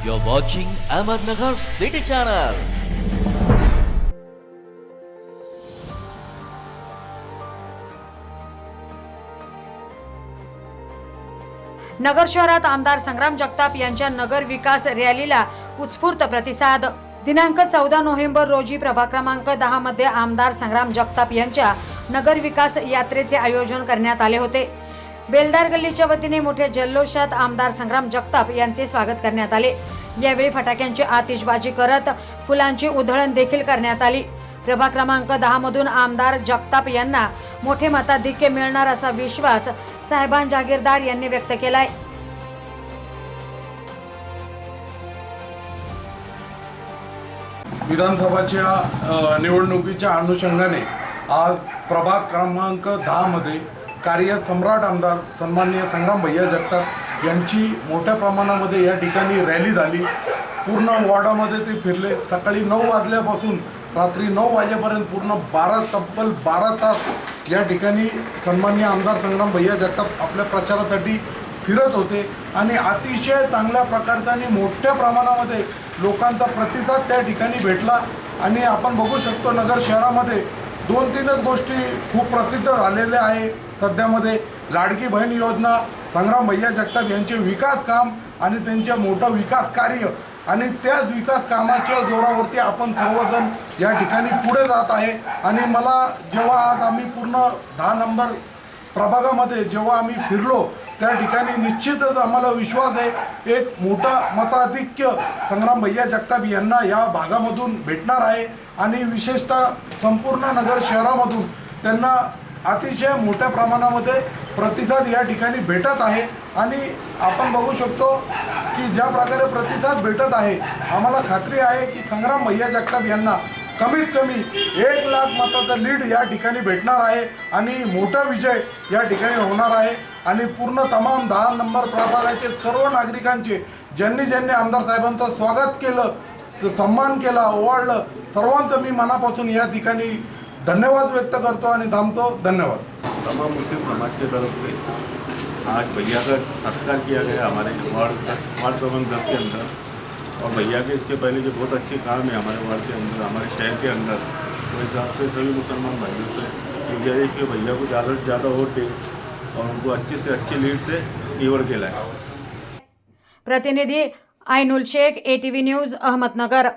You're watching Ahmednagar City Channel. नगर शहरात आमदार संग्राम जगताप यांच्या नगर विकास रॅलीला उत्स्फूर्त प्रतिसाद दिनांक चौदा नोव्हेंबर रोजी प्रभाग क्रमांक दहा मध्ये आमदार संग्राम जगताप यांच्या नगर विकास यात्रेचे आयोजन करण्यात आले होते बेलदार गल्लीच्या वतीने मोठ्या जल्लोषात आमदार संग्राम जगताप यांचे स्वागत करण्यात आले. यावेळी फटाक्यांची आतिषबाजी करत फुलांची उधळण देखील करण्यात आली. प्रभाग क्रमांक दहा मधून आमदार जगताप यांना मोठे मताधिक्य मिळणार असा विश्वास साहेबान जागीरदार यांनी व्यक्त केलाय. विधानसभाच्या निवडणुकीच्या अनुषंगाने आज प्रभाग क्रमांक दहामध्ये कार्य सम्राट आमदार सन्माननीय संग्राम भैया जगताप यांची मोठ्या प्रमाणामध्ये या ठिकाणी रॅली झाली. पूर्ण वॉर्डामध्ये ते फिरले. सकाळी नऊ वाजल्यापासून रात्री नऊ वाजेपर्यंत पूर्ण बारा तब्बल बारा तास या ठिकाणी सन्माननीय आमदार संग्राम भैया जगताप आपल्या प्रचारासाठी फिरत होते आणि अतिशय चांगल्या प्रकारचा आणि मोठ्या प्रमाणामध्ये लोकांचा प्रतिसाद त्या ठिकाणी भेटला. आणि आपण बघू शकतो नगर शहरामध्ये दोन तीनच गोष्टी खूप प्रसिद्ध झालेल्या आहे. सध्यामध्ये लाडकी बहीण योजना संग्राम भैया जगताप यांचे विकास काम आणि त्यांचे मोठं विकास कार्य आणि त्याच विकास कामाच्या जोरावरती आपण सर्वजण या ठिकाणी पुढे जात आहे. आणि मला जेव्हा आज आम्ही पूर्ण दहा नंबर प्रभागामध्ये जेव्हा आम्ही फिरलो त्या ठिकाणी निश्चितच आम्हाला विश्वास आहे एक मोठा मताधिक्य संग्राम भैया जगताप यांना या भागामधून भेटणार आहे. आणि विशेषतः संपूर्ण नगर शहरामधून त्यांना अतिशय मोठ्या प्रमाणामध्ये प्रतिसाद या ठिकाणी भेटत आहे. आणि आपण बघू शकतो की ज्या प्रकारे प्रतिसाद भेटत आहे आम्हाला खात्री आहे की संग्राम भैया जगताप यांना कमीत कमी एक लाख मताचं लीड या ठिकाणी भेटणार आहे आणि मोठा विजय या ठिकाणी होणार आहे. आणि पूर्ण तमाम दहा नंबर प्रभागाचे सर्व नागरिकांचे ज्यांनी ज्यांनी आमदार साहेबांचं स्वागत केलं सन्मान केला ओवाळलं सर्वांचं मी मनापासून या ठिकाणी धन्यवाद व्यक्त करतो आणि थांबतो. धन्यवाद. तमाम मुस्लिम समाज की तरफ़ से आज भैया का सत्कार किया गया हमारे वार्ड वार्ड क्रमांक दस के अंदर। और भैया के इसके पहले जो बहुत अच्छे काम है हमारे वार्ड के अंदर हमारे शहर के अंदर तो हिसाब से सभी मुसलमान भाइयों से गुजारिश कि भैया को ज़्यादा से ज़्यादा वोट दें और उनको अच्छे से अच्छी लीड से निवड़ के लाएँ। प्रतिनिधी आयनुल शेख एटीव्ही न्यूज़ अहमदनगर।